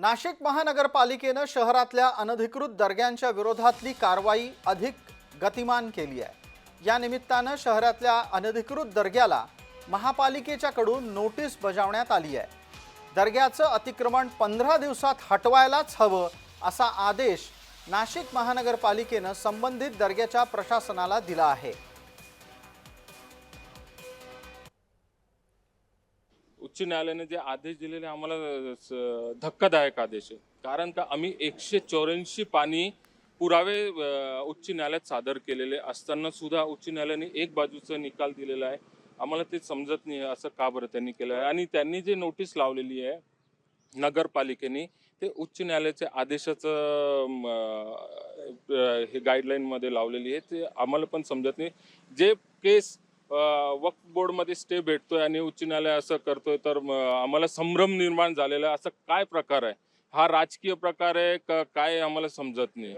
नाशिक महानगरपालिकेनं शहरातल्या अनधिकृत दर्ग्यांच्या विरोधातली कारवाई अधिक गतिमान केली आहे. या निमित्तानं शहरातल्या अनधिकृत दर्ग्याला महापालिकेच्याकडून नोटीस बजावण्यात आली आहे. दर्ग्याचं अतिक्रमण पंधरा दिवसात हटवायलाच हवं असा आदेश नाशिक महानगरपालिकेनं संबंधित दर्ग्याच्या प्रशासनाला दिला आहे. उच्च न्यायालयाने जे आदेश दिलेले आम्हाला स- धक्कादायक आदेश आहे. कारण का आम्ही एकशे चौऱ्याऐंशी पाणी पुरावे उच्च न्यायालयात सादर केलेले असताना सुद्धा उच्च न्यायालयाने एक बाजूचा निकाल दिलेला आहे. आम्हाला ते समजत नाही असं का बरं त्यांनी केलं आहे? आणि त्यांनी जे नोटीस लावलेली आहे नगरपालिकेने ते उच्च न्यायालयाच्या आदेशाचं हे गाईडलाईनमध्ये लावलेली आहे ते आम्हाला पण समजत नाही. जे केस वक्फ बोर्डमध्ये स्टे भेटतोय आणि उच्च न्यायालय असं करतोय तर आम्हाला संभ्रम निर्माण झालेला असा असं काय प्रकार आहे? हा राजकीय प्रकार आहे का काय आम्हाला समजत नाही?